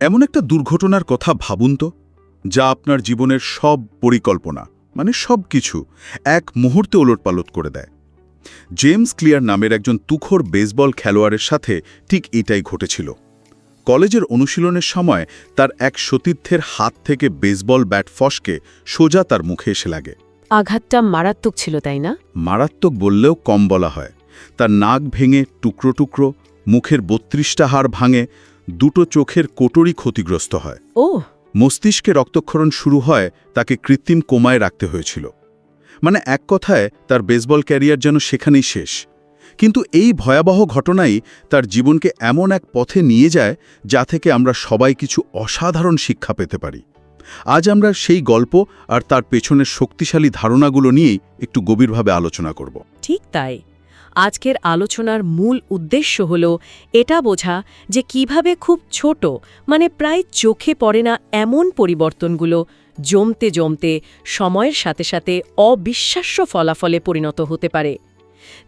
এমন একটা দুর্ঘটনার কথা ভাবুন তো যা আপনার জীবনের সব পরিকল্পনা মানে সব কিছু এক মুহূর্তে ওলটপালট করে দেয়। জেমস ক্লিয়ার নামের একজন তুখোর বেসবল খেলোয়াড়ের সাথে ঠিক এটাই ঘটেছিল। কলেজের অনুশীলনের সময় তার এক সতীর্থের হাত থেকে বেসবল ব্যাট ফসকে সোজা তার মুখে এসে লাগে। আঘাতটা মারাত্মক ছিল তাই না? মারাত্মক বললেও কম বলা হয়। তার নাক ভেঙে টুকরো টুকরো মুখের বত্রিশটা হাড় ভাঙে দুটো চোখের কোটরি ক্ষতিগ্রস্ত হয়। ও। মস্তিষ্কে রক্তক্ষরণ শুরু হয় তাকে কৃত্রিম কোমায় রাখতে হয়েছিল। মানে এক কথায় তার বেসবল ক্যারিয়ার যেন সেখানেই শেষ। কিন্তু এই ভয়াবহ ঘটনাই তার জীবনকে এমন এক পথে নিয়ে যায় যা থেকে আমরা সবাই কিছু অসাধারণ শিক্ষা পেতে পারি। আজ আমরা সেই গল্প আর তার পেছনের শক্তিশালী ধারণাগুলো নিয়েই একটু গভীরভাবে আলোচনা করব। ঠিক তাই। আজকের আলোচনার মূল উদ্দেশ্য হল এটা বোঝা যে কীভাবে খুব ছোট মানে প্রায় চোখে পড়ে না এমন পরিবর্তনগুলো জমতে জমতে সময়ের সাথে সাথে অবিশ্বাস্য ফলাফলে পরিণত হতে পারে।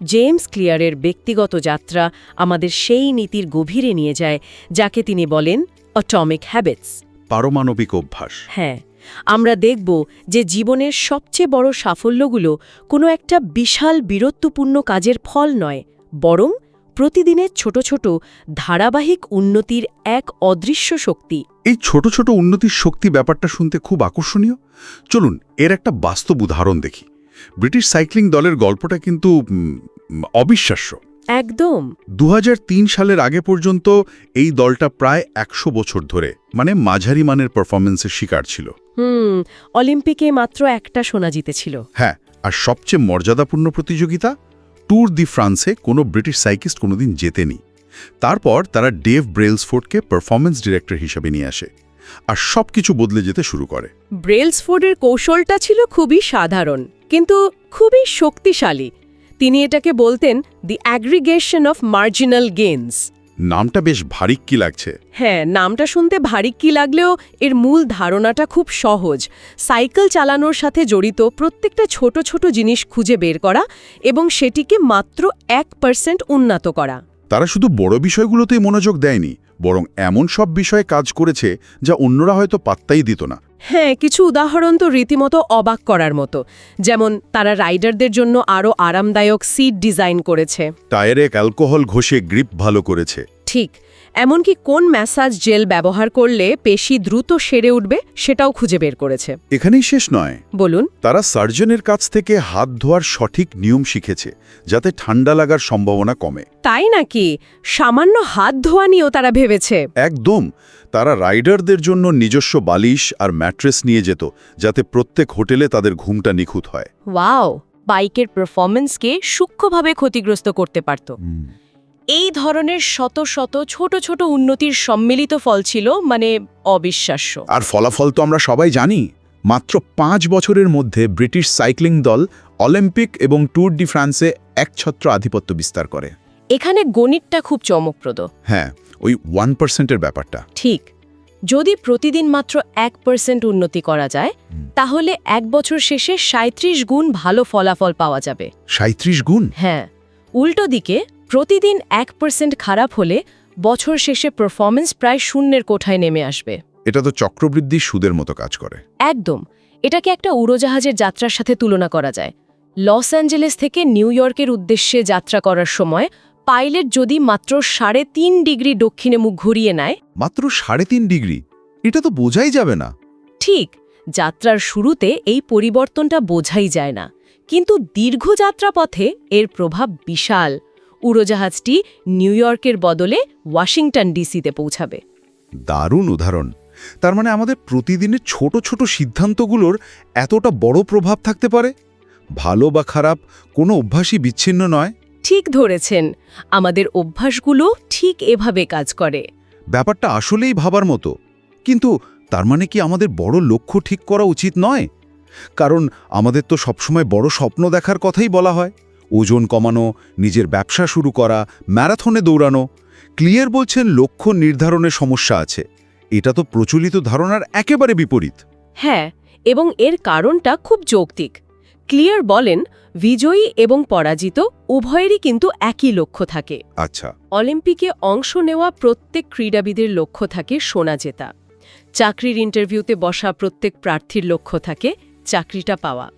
জেমস ক্লিয়ারের ব্যক্তিগত যাত্রা আমাদের সেই নীতির গভীরে নিয়ে যায় যাকে তিনি বলেন অটমিক হ্যাবিটস। পারমাণবিক অভ্যাস। হ্যাঁ। আমরা দেখব যে জীবনের সবচেয়ে বড় সাফল্যগুলো কোনো একটা বিশাল বীরত্বপূর্ণ কাজের ফল নয় বরং প্রতিদিনের ছোট ছোট ধারাবাহিক উন্নতির এক অদৃশ্য শক্তি। এই ছোট ছোট উন্নতির শক্তি ব্যাপারটা শুনতে খুব আকর্ষণীয়। চলুন এর একটা বাস্তব উদাহরণ দেখি। ব্রিটিশ সাইক্লিং দলের গল্পটা কিন্তু অবিশ্বাস্য। একদম। দু হাজার তিন সালের আগে পর্যন্ত এই দলটা প্রায় একশো বছর ধরে মানে মাঝারি মানের পারফরমেন্সের শিকার ছিল। হুম অলিম্পিকে মাত্র একটা সোনা জিতেছিল। হ্যাঁ আর সবচেয়ে মর্যাদাপূর্ণ প্রতিযোগিতা? ট্যুর দি ফ্রান্সে কোনো ব্রিটিশ সাইকিস্ট কোনোদিন জেতেনি। তারপর তারা ডেভ ব্রেলসফোর্ডকে পারফরমেন্স ডিরেক্টর হিসাবে নিয়ে আসে। আর সব কিছু বদলে যেতে শুরু করে। ব্রেলসফোর্ডের কৌশলটা ছিল খুবই সাধারণ কিন্তু খুবই শক্তিশালী। তিনি এটাকে বলতেন the aggregation of marginal gains নামটা বেশ ভারী কি লাগছে? হ্যাঁ নামটা শুনতে ভারী কি লাগলেও এর মূল ধারণাটা খুব সহজ। সাইকেল চালানোর সাথে জড়িত প্রত্যেকটা ছোট ছোট জিনিস খুঁজে বের করা এবং সেটিকে মাত্র এক পার্সেন্ট উন্নত করা। তারা শুধু বড় বিষয়গুলোতেই মনোযোগ দেয়নি বরং এমন সব বিষয়ে কাজ করেছে যা অন্যরা হয়তো পাত্তাই দিত না। হ্যাঁ কিছু উদাহরণ তো রীতিমতো অবাক করার মতো। যেমন তারা রাইডারদের জন্য আরও আরামদায়ক সিট ডিজাইন করেছে। টায়ারে অ্যালকোহল ঘষে গ্রিপ ভালো করেছে। ঠিক এমনকি কোন ম্যাসাজ জেল ব্যবহার করলে পেশি দ্রুত সেরে উঠবে সেটাও খুঁজে বের করেছে। এখানেই শেষ নয়। বলুন। তারা সার্জনের কাছ থেকে হাত ধোয়ার সঠিক নিয়ম শিখেছে যাতে ঠান্ডা লাগার সম্ভাবনা কমে। তাই নাকি? সামান্য হাত ধোয়া নিয়েও তারা ভেবেছে। একদম। তারা রাইডারদের জন্য নিজস্ব বালিশ আর ম্যাট্রেস নিয়ে যেত যাতে প্রত্যেক হোটেলে তাদের ঘুমটা নিখুঁত হয়। ওয়াও! বাইকের পারফরমেন্সকে সূক্ষ্মভাবে ক্ষতিগ্রস্ত করতে পারত। এই ধরনের শত শত ছোট ছোট উন্নতির সম্মিলিত ফল ছিল মানে অবিশ্বাস্য। আর ফলাফল তো আমরা সবাই জানি মাত্র পাঁচ বছরের মধ্যে ব্রিটিশ সাইক্লিং দল অলিম্পিক এবং ট্যুর ডি ফ্রান্সে একছত্র আধিপত্য বিস্তার করে। এখানে গণিতটা খুব চমকপ্রদ। হ্যাঁ ওই ওয়ান পার্সেন্টের ব্যাপারটা। ঠিক। যদি প্রতিদিন মাত্র এক পার্সেন্ট উন্নতি করা যায় তাহলে এক বছর শেষে সাঁত্রিশ গুণ ভালো ফলাফল পাওয়া যাবে। সাঁত্রিশ গুণ? হ্যাঁ। উল্টো দিকে প্রতিদিন এক পার্সেন্ট খারাপ হলে বছর শেষে পারফরমেন্স প্রায় শূন্যের কোঠায় নেমে আসবে। এটা তো চক্রবৃদ্ধি সুদের মতো কাজ করে। একদম। এটাকে একটা উড়োজাহাজের যাত্রার সাথে তুলনা করা যায়। লস অ্যাঞ্জেলেস থেকে নিউ ইয়র্কের উদ্দেশ্যে যাত্রা করার সময় পাইলট যদি মাত্র সাড়ে তিন ডিগ্রি দক্ষিণে মুখ ঘুরিয়ে নেয়। মাত্র সাড়ে তিন ডিগ্রি? এটা তো বোঝাই যাবে না। ঠিক যাত্রার শুরুতে এই পরিবর্তনটা বোঝাই যায় না। কিন্তু দীর্ঘ যাত্রাপথে এর প্রভাব বিশাল। উড়োজাহাজটি নিউ ইয়র্কের বদলে ওয়াশিংটন ডিসিতে পৌঁছাবে। দারুণ উদাহরণ। তার মানে আমাদের প্রতিদিনের ছোট ছোট সিদ্ধান্তগুলোর এতটা বড় প্রভাব থাকতে পারে? ভালো বা খারাপ কোনো অভ্যাসই বিচ্ছিন্ন নয়? ঠিক ধরেছেন। আমাদের অভ্যাসগুলো ঠিক এভাবে কাজ করে। ব্যাপারটা আসলেই ভাবার মতো। কিন্তু তার মানে কি আমাদের বড় লক্ষ্য ঠিক করা উচিত নয়? কারণ আমাদের তো সবসময় বড় স্বপ্ন দেখার কথাই বলা হয়। ওজন কমানো নিজের ব্যবসা শুরু করা ম্যারাথনে দৌড়ানো। ক্লিয়ার বলছেন লক্ষ্য নির্ধারণে সমস্যা আছে। এটা তো প্রচলিত ধারণার একেবারে বিপরীত। হ্যাঁ এবং এর কারণটা খুব যৌক্তিক। ক্লিয়ার বলেন বিজয়ী এবং পরাজিত উভয়েরই কিন্তু একই লক্ষ্য থাকে। আচ্ছা। অলিম্পিকে অংশ নেওয়া প্রত্যেক ক্রীড়াবিদের লক্ষ্য থাকে সোনা জেতা। চাকরির ইন্টারভিউতে বসা প্রত্যেক প্রার্থীর লক্ষ্য থাকে চাকরিটা পাওয়া।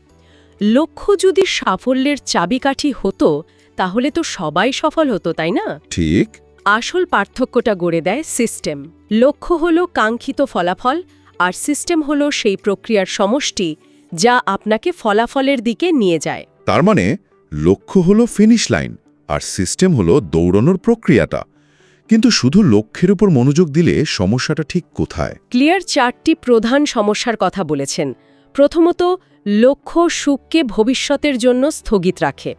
লক্ষ্য যদি সাফল্যের চাবিকাঠি হতো তাহলে তো সবাই সফল হতো তাই না? ঠিক। আসল পার্থক্যটা গড়ে দেয় সিস্টেম। লক্ষ্য হল কাঙ্ক্ষিত ফলাফল আর সিস্টেম হল সেই প্রক্রিয়ার সমষ্টি যা আপনাকে ফলাফলের দিকে নিয়ে যায়। তার মানে লক্ষ্য হলো ফিনিশ লাইন আর সিস্টেম হলো দৌড়ানোর প্রক্রিয়াটা। কিন্তু শুধু লক্ষ্যের উপর মনোযোগ দিলে সমস্যাটা ঠিক কোথায়? ক্লিয়ার চারটি প্রধান সমস্যার কথা বলেছেন। প্রথমত লক্ষ্য সুখকে ভবিষ্যতের জন্য স্থগিত রাখে।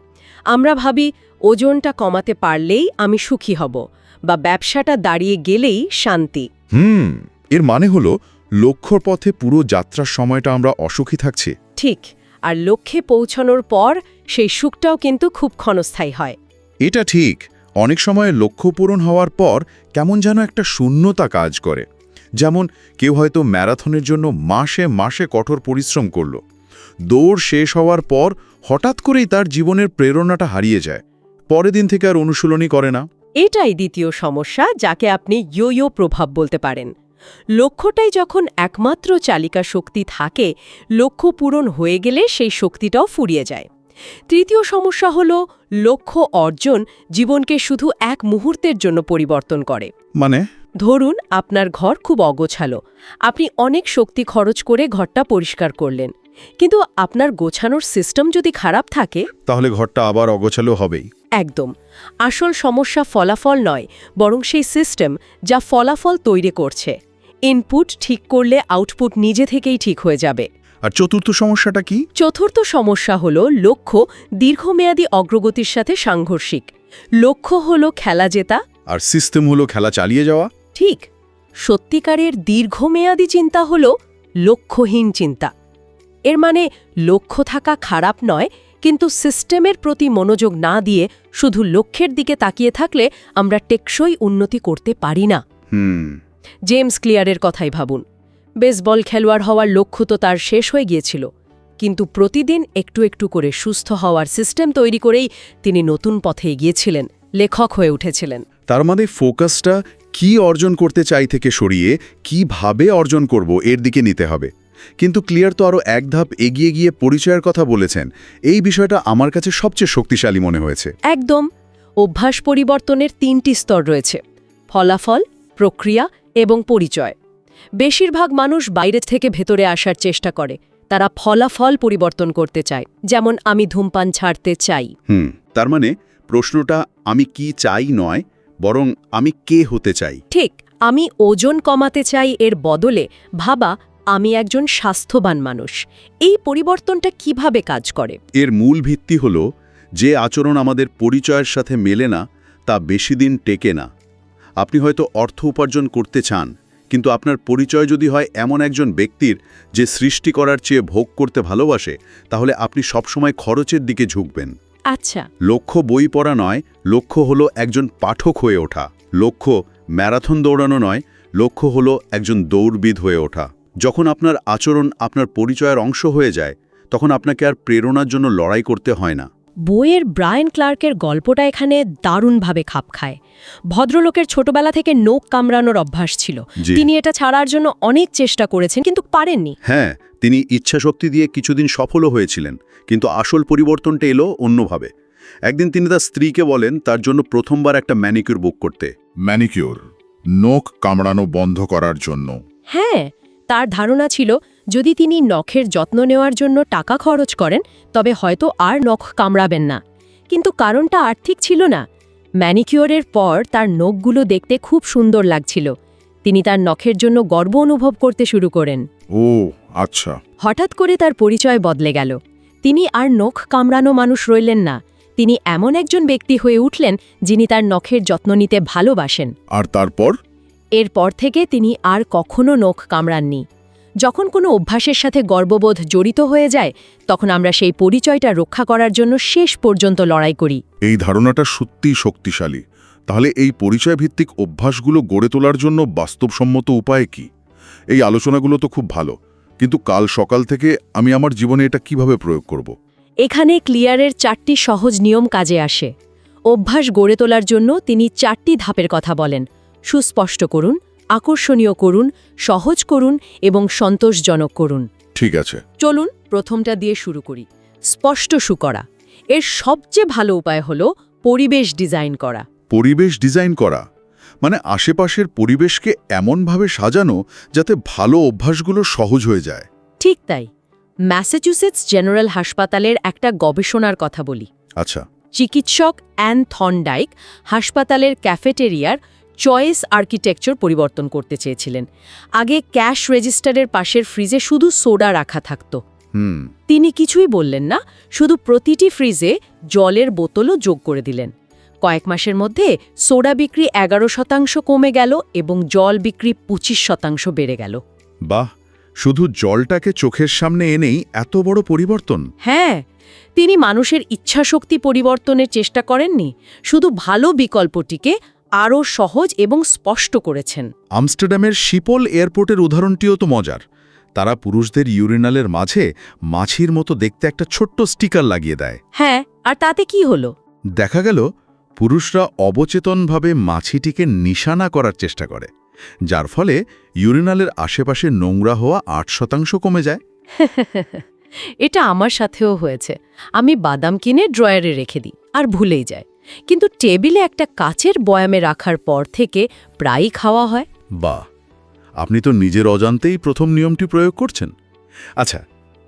আমরা ভাবি ওজনটা কমাতে পারলেই আমি সুখী হব বা ব্যবসাটা দাঁড়িয়ে গেলেই শান্তি। হুম এর মানে হলো লক্ষ্যর পথে পুরো যাত্রার সময়টা আমরা অসুখী থাকছি। ঠিক আর লক্ষ্যে পৌঁছানোর পর সেই সুখটাও কিন্তু খুব ক্ষণস্থায়ী হয়। এটা ঠিক অনেক সময় লক্ষ্য পূরণ হওয়ার পর কেমন যেন একটা শূন্যতা কাজ করে। যেমন কেউ হয়তো ম্যারাথনের জন্য মাসে মাসে কঠোর পরিশ্রম করল। দৌড় শেষ হওয়ার পর হঠাৎ করেই তার জীবনের প্রেরণাটা হারিয়ে যায়। পরের দিন থেকে আর অনুশীলনই করে না। এটাই দ্বিতীয় সমস্যা যাকে আপনি ইয়ো ইয়ো প্রভাব বলতে পারেন। লক্ষ্যটাই যখন একমাত্র চালিকা শক্তি থাকে লক্ষ্য পূরণ হয়ে গেলে সেই শক্তিটাও ফুরিয়ে যায়। তৃতীয় সমস্যা হল লক্ষ্য অর্জন জীবনকে শুধু এক মুহূর্তের জন্য পরিবর্তন করে। মানে? ধরুন আপনার ঘর খুব অগোছালো। আপনি অনেক শক্তি খরচ করে ঘরটা পরিষ্কার করলেন। কিন্তু আপনার গোছানোর সিস্টেম যদি খারাপ থাকে তাহলে ঘরটা আবার অগোছালো হবেই। একদম। আসল সমস্যা ফলাফল নয় বরং সেই সিস্টেম যা ফলাফল তৈরি করছে। ইনপুট ঠিক করলে আউটপুট নিজে থেকেই ঠিক হয়ে যাবে। আর চতুর্থ সমস্যাটা কি? চতুর্থ সমস্যা হল লক্ষ্য দীর্ঘমেয়াদী অগ্রগতির সাথে সাংঘর্ষিক। লক্ষ্য হল খেলা জেতা। আর সিস্টেম হলো খেলা চালিয়ে যাওয়া। ঠিক। সত্যিকারের দীর্ঘমেয়াদী চিন্তা হল লক্ষ্যহীন চিন্তা। এর মানে লক্ষ্য থাকা খারাপ নয় কিন্তু সিস্টেমের প্রতি মনোযোগ না দিয়ে শুধু লক্ষ্যের দিকে তাকিয়ে থাকলে আমরা টেকসই উন্নতি করতে পারি না। জেমস ক্লিয়ারের কথাই ভাবুন। বেসবল খেলোয়াড় হওয়ার লক্ষ্য তো তার শেষ হয়ে গিয়েছিল কিন্তু প্রতিদিন একটু একটু করে সুস্থ হওয়ার সিস্টেম তৈরি করেই তিনি নতুন পথে এগিয়েছিলেন লেখক হয়ে উঠেছিলেন। তার মানে ফোকাসটা কি অর্জন করতে চাই থেকে সরিয়ে কীভাবে অর্জন করব এর দিকে নিতে হবে। কিন্তু ক্লিয়ার তো আরও এক ধাপ এগিয়ে গিয়ে পরিচয়ের কথা বলেছেন। এই বিষয়টা আমার কাছে সবচেয়ে শক্তিশালী মনে হয়েছে। একদম। অভ্যাস পরিবর্তনের তিনটি স্তর রয়েছে। ফলাফল প্রক্রিয়া এবং পরিচয়। বেশিরভাগ মানুষ বাইরে থেকে ভেতরে আসার চেষ্টা করে। তারা ফলাফল পরিবর্তন করতে চায়। যেমন আমি ধূমপান ছাড়তে চাই। হুম তার মানে প্রশ্নটা আমি কি চাই নয় বরং আমি কে হতে চাই। ঠিক আমি ওজন কমাতে চাই এর বদলে ভাবা আমি একজন স্বাস্থ্যবান মানুষ। এই পরিবর্তনটা কীভাবে কাজ করে? এর মূল ভিত্তি হল যে আচরণ আমাদের পরিচয়ের সাথে মেলে না তা বেশি দিন টেকে না। আপনি হয়তো অর্থ উপার্জন করতে চান কিন্তু আপনার পরিচয় যদি হয় এমন একজন ব্যক্তির যে সৃষ্টি করার চেয়ে ভোগ করতে ভালোবাসে তাহলে আপনি সবসময় খরচের দিকে ঝুঁকবেন। আচ্ছা। লক্ষ্য বই পড়া নয় লক্ষ্য হলো একজন পাঠক হয়ে ওঠা। লক্ষ্য ম্যারাথন দৌড়ানো নয় লক্ষ্য হলো একজন দৌড়বিদ হয়ে ওঠা। যখন আপনার আচরণ আপনার পরিচয়ের অংশ হয়ে যায় তখন আপনাকে আর প্রেরণার জন্য লড়াই করতে হয় না। বইয়ের ব্রায়ান ক্লার্কের গল্পটা এখানে দারুণভাবে খাপ খায়। ভদ্রলোকের ছোটবেলা থেকে নোক কামড়ানোর অভ্যাস ছিল। তিনি এটা ছাড়ার জন্য অনেক চেষ্টা করেছেন কিন্তু পারেননি। হ্যাঁ তিনি ইচ্ছাশক্তি দিয়ে কিছুদিন সফলও হয়েছিলেন কিন্তু আসল পরিবর্তনটা এলো অন্যভাবে। একদিন তিনি তার স্ত্রীকে বলেন তার জন্য প্রথমবার একটা ম্যানিকিউর বুক করতে। ম্যানিকিউর নখ কামড়ানো বন্ধ করার জন্য। হ্যাঁ তার ধারণা ছিল যদি তিনি নখের যত্ন নেওয়ার জন্য টাকা খরচ করেন তবে হয়তো আর নখ কামড়াবেন না। কিন্তু কারণটা আর্থিক ছিল না। ম্যানিকিওরের পর তার নখগুলো দেখতে খুব সুন্দর লাগছিল। তিনি তার নখের জন্য গর্ব অনুভব করতে শুরু করেন। ও আচ্ছা। হঠাৎ করে তার পরিচয় বদলে গেল। তিনি আর নখ কামড়ানো মানুষ রইলেন না। তিনি এমন একজন ব্যক্তি হয়ে উঠলেন যিনি তার নখের যত্ন নিতে ভালোবাসেন। আর তারপর? এরপর থেকে তিনি আর কখনো নখ কামড়াননি। যখন কোনো অভ্যাসের সাথে গর্ববোধ জড়িত হয়ে যায় তখন আমরা সেই পরিচয়টা রক্ষা করার জন্য শেষ পর্যন্ত লড়াই করি। এই ধারণাটা সত্যিই শক্তিশালী। তাহলে এই পরিচয় ভিত্তিক অভ্যাসগুলো গড়ে তোলার জন্য বাস্তবসম্মত উপায় কি? এই আলোচনাগুলো তো খুব ভালো। কিন্তু কাল সকাল থেকে আমি আমার জীবনে এটা কীভাবে প্রয়োগ করব? এখানে ক্লিয়ারের চারটি সহজ নিয়ম কাজে আসে। অভ্যাস গড়ে তোলার জন্য তিনি চারটি ধাপের কথা বলেন। সুস্পষ্ট করুন আকর্ষণীয় করুন সহজ করুন এবং সন্তোষজনক করুন। ঠিক আছে। চলুন প্রথমটা দিয়ে শুরু করি। স্পষ্ট শু করা। এর সবচেয়ে ভালো উপায় হল পরিবেশ ডিজাইন করা। পরিবেশ ডিজাইন করা। মানে আশেপাশের পরিবেশকে এমনভাবে সাজানো যাতে ভালো অভ্যাসগুলো সহজ হয়ে যায়। ঠিক তাই। ম্যাসাচুসেটস জেনারেল হাসপাতালের একটা গবেষণার কথা বলি। আচ্ছা। চিকিৎসক অ্যান থর্নডাইক হাসপাতালের ক্যাফেটেরিয়ার চয়েস আর্কিটেকচার পরিবর্তন করতে চেয়েছিলেন। আগে ক্যাশ রেজিস্টারের পাশের ফ্রিজে শুধু সোডা রাখা থাকত। তিনি কিছুই বললেন না শুধু প্রতিটি ফ্রিজে জলের বোতলও যোগ করে দিলেন। কয়েক মাসের মধ্যে সোডা বিক্রি এগারো শতাংশ কমে গেল এবং জল বিক্রি পঁচিশ শতাংশ বেড়ে গেল। বাহ! শুধু জলটাকে চোখের সামনে এনেই এত বড় পরিবর্তন। হ্যাঁ তিনি মানুষের ইচ্ছাশক্তি পরিবর্তনের চেষ্টা করেননি শুধু ভালো বিকল্পটিকে আরও সহজ এবং স্পষ্ট করেছেন। আমস্টারডামের শিপল এয়ারপোর্টের উদাহরণটিও তো মজার। তারা পুরুষদের ইউরিনালের মাঝে মাছির মতো দেখতে একটা ছোট্ট স্টিকার লাগিয়ে দেয়। হ্যাঁ আর তাতে কি হলো? দেখা গেল পুরুষরা অবচেতনভাবে মাছিটিকে নিশানা করার চেষ্টা করে যার ফলে ইউরিনালের আশেপাশে নোংরা হওয়া আট শতাংশ কমে যায়। এটা আমার সাথেও হয়েছে। আমি বাদাম কিনে ড্রয়ারে রেখে দিই আর ভুলেই যায়। কিন্তু টেবিলে একটা কাচের বয়ামে রাখার পর থেকে প্রায়ই খাওয়া হয়। বা আপনি তো নিজের অজান্তেই প্রথম নিয়মটি প্রয়োগ করছেন। আচ্ছা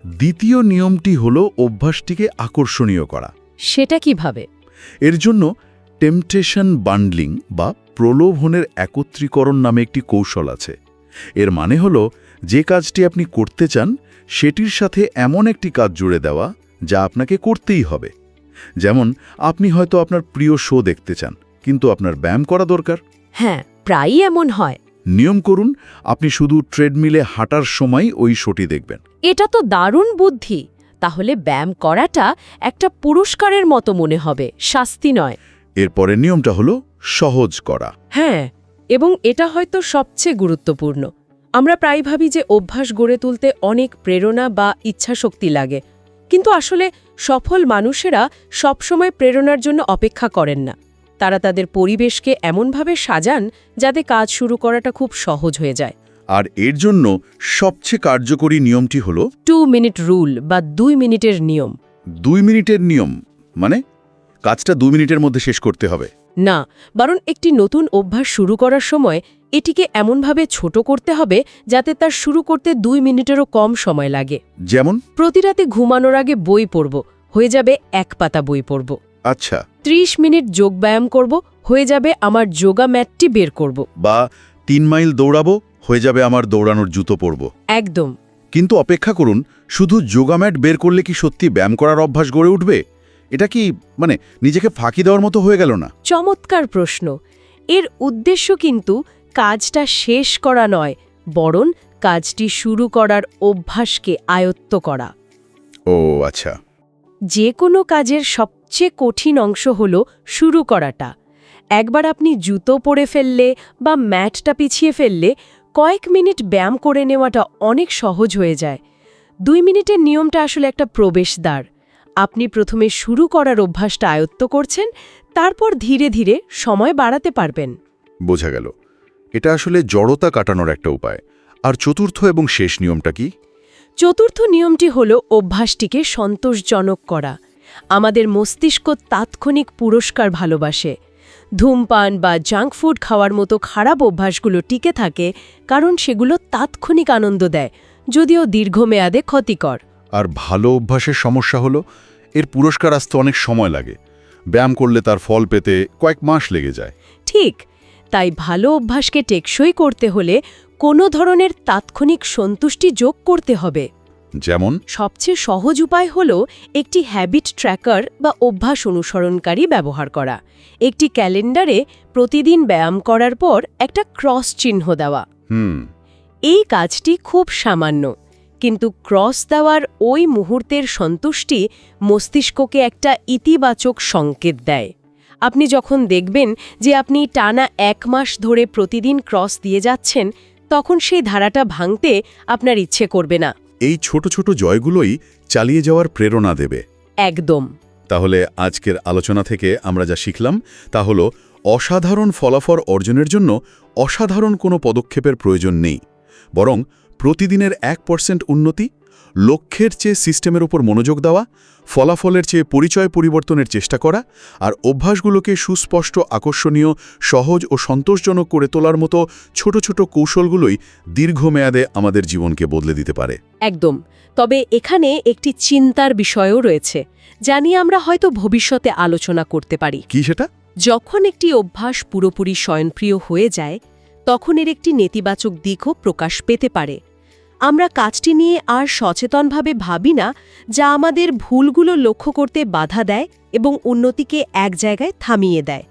দ্বিতীয় নিয়মটি হল অভ্যাসটিকে আকর্ষণীয় করা। সেটা কীভাবে? এর জন্য টেম্পটেশন বান্ডলিং বা প্রলোভনের একত্রীকরণ নামে একটি কৌশল আছে। এর মানে হল যে কাজটি আপনি করতে চান সেটির সাথে এমন একটি কাজ জুড়ে দেওয়া যা আপনাকে করতেই হবে। যেমন আপনি হয়তো আপনার প্রিয় শো দেখতে চান কিন্তু আপনার ব্যায়াম করা দরকার। হ্যাঁ প্রায়ই এমন হয়। নিয়ম করুন আপনি শুধু ট্রেডমিলে হাঁটার সময় ওই শোটি দেখবেন। এটা তো দারুণ বুদ্ধি। তাহলে ব্যায়াম করাটা একটা পুরস্কারের মতো মনে হবে শাস্তি নয়। এরপরের নিয়মটা হলো সহজ করা। হ্যাঁ এবং এটা হয়তো সবচেয়ে গুরুত্বপূর্ণ। আমরা প্রায় ভাবি যে অভ্যাস গড়ে তুলতে অনেক প্রেরণা বা ইচ্ছাশক্তি লাগে। কিন্তু আসলে সফল মানুষেরা সবসময় প্রেরণার জন্য অপেক্ষা করেন না। তারা তাদের পরিবেশকে এমনভাবে সাজান যাতে কাজ শুরু করাটা খুব সহজ হয়ে যায়। আর এর জন্য সবচেয়ে কার্যকরী নিয়মটি হল টু মিনিট রুল বা দুই মিনিটের নিয়ম। দুই মিনিটের নিয়ম মানে কাজটা দুই মিনিটের মধ্যে শেষ করতে হবে। না বরং একটি নতুন অভ্যাস শুরু করার সময় এটিকে এমনভাবে ছোট করতে হবে যাতে তার শুরু করতে দুই মিনিটেরও কম সময় লাগে। যেমন? প্রতি রাতে ঘুমানোর আগে বই পড়ব হয়ে যাবে এক পাতা বই পড়ব। আচ্ছা। ৩০ মিনিট যোগব্যায়াম করব হয়ে যাবে আমার যোগা ম্যাটটি বের করব। বা তিন মাইল দৌড়াবো হয়ে যাবে আমার দৌড়ানোর জুতো পরব। একদম। কিন্তু অপেক্ষা করুন শুধু যোগা ম্যাট বের করলে কি সত্যি ব্যায়াম করার অভ্যাস গড়ে উঠবে? এটা কি মানে নিজেকে ফাঁকি দেওয়ার মতো হয়ে গেল না? চমৎকার প্রশ্ন। এর উদ্দেশ্য কিন্তু কাজটা শেষ করা নয় বরং কাজটি শুরু করার অভ্যাসকে আয়ত্ত করা। ও আচ্ছা। যে কোনো কাজের সবচেয়ে কঠিন অংশ হল শুরু করাটা। একবার আপনি জুতো পরে ফেললে বা ম্যাটটা পিছিয়ে ফেললে কয়েক মিনিট ব্যায়াম করে নেওয়াটা অনেক সহজ হয়ে যায়। দুই মিনিটের নিয়মটা আসলে একটা প্রবেশদ্বার। আপনি প্রথমে শুরু করার অভ্যাসটা আয়ত্ত করছেন তারপর ধীরে ধীরে সময় বাড়াতে পারবেন। বোঝা গেল। এটা আসলে জড়তা কাটানোর একটা উপায়। আর চতুর্থ এবং শেষ নিয়মটা কি? চতুর্থ নিয়মটি হল অভ্যাসটিকে সন্তোষজনক করা। আমাদের মস্তিষ্ক তাৎক্ষণিক পুরস্কার ভালোবাসে। ধূমপান বা জাঙ্ক ফুড খাওয়ার মতো খারাপ অভ্যাসগুলো টিকে থাকে কারণ সেগুলো তাৎক্ষণিক আনন্দ দেয় যদিও দীর্ঘমেয়াদে ক্ষতিকর। আর ভালো অভ্যাসের সমস্যা হলো এর পুরস্কার আসতে অনেক সময় লাগে। ব্যায়াম করলে তার ফল পেতে কয়েক মাস লেগে যায়। ঠিক তাই ভালো অভ্যাসকে টেকসই করতে হলে কোনো ধরনের তাৎক্ষণিক সন্তুষ্টি যোগ করতে হবে। যেমন? সবচেয়ে সহজ উপায় হল একটি হ্যাবিট ট্র্যাকার বা অভ্যাস অনুসরণকারী ব্যবহার করা। একটি ক্যালেন্ডারে প্রতিদিন ব্যায়াম করার পর একটা ক্রস চিহ্ন দেওয়া। এই কাজটি খুব সামান্য কিন্তু ক্রস দেওয়ার ওই মুহূর্তের সন্তুষ্টি মস্তিষ্ককে একটা ইতিবাচক সংকেত দেয়। আপনি যখন দেখবেন যে আপনি টানা এক মাস ধরে প্রতিদিন ক্রস দিয়ে যাচ্ছেন তখন সেই ধারাটা ভাঙতে আপনার ইচ্ছে করবে না। এই ছোট ছোট জয়গুলোই চালিয়ে যাওয়ার প্রেরণা দেবে। একদম। তাহলে আজকের আলোচনা থেকে আমরা যা শিখলাম তা হল অসাধারণ ফলাফল অর্জনের জন্য অসাধারণ কোনো পদক্ষেপের প্রয়োজন নেই বরং প্রতিদিনের এক পার্সেন্ট উন্নতি লক্ষ্যের চেয়ে সিস্টেমের ওপর মনোযোগ দেওয়া ফলাফলের চেয়ে পরিচয় পরিবর্তনের চেষ্টা করা আর অভ্যাসগুলোকে সুস্পষ্ট আকর্ষণীয় সহজ ও সন্তোষজনক করে তোলার মতো ছোট ছোট কৌশলগুলোই দীর্ঘমেয়াদে আমাদের জীবনকে বদলে দিতে পারে। একদম। তবে এখানে একটি চিন্তার বিষয়ও রয়েছে যা নিয়ে আমরা হয়তো ভবিষ্যতে আলোচনা করতে পারি। কি সেটা? যখন একটি অভ্যাস পুরোপুরি স্বয়ংক্রিয় হয়ে যায় তখন এর একটি নেতিবাচক দিকও প্রকাশ পেতে পারে। আমরা কাজটি নিয়ে আর সচেতনভাবে ভাবি না যা আমাদের ভুলগুলো লক্ষ্য করতে বাধা দেয় এবং উন্নতিকে এক জায়গায় থামিয়ে দেয়।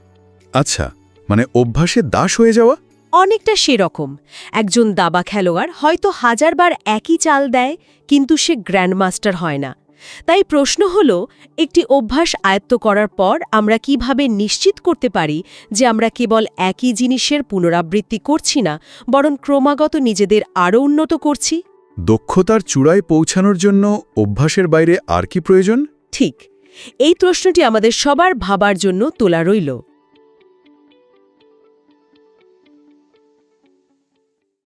আচ্ছা মানে অভ্যাসে দাস হয়ে যাওয়া? অনেকটা সেরকম। একজন দাবা খেলোয়াড় হয়তো হাজারবার একই চাল দেয় কিন্তু সে গ্র্যান্ডমাস্টার হয় না। তাই প্রশ্ন হল একটি অভ্যাস আয়ত্ত করার পর আমরা কীভাবে নিশ্চিত করতে পারি যে আমরা কেবল একই জিনিসের পুনরাবৃত্তি করছি না বরং ক্রমাগত নিজেদের আরও উন্নত করছি? দক্ষতার চূড়ায় পৌঁছানোর জন্য অভ্যাসের বাইরে আর কি প্রয়োজন? ঠিক। এই প্রশ্নটি আমাদের সবার ভাবার জন্য তোলা রইল।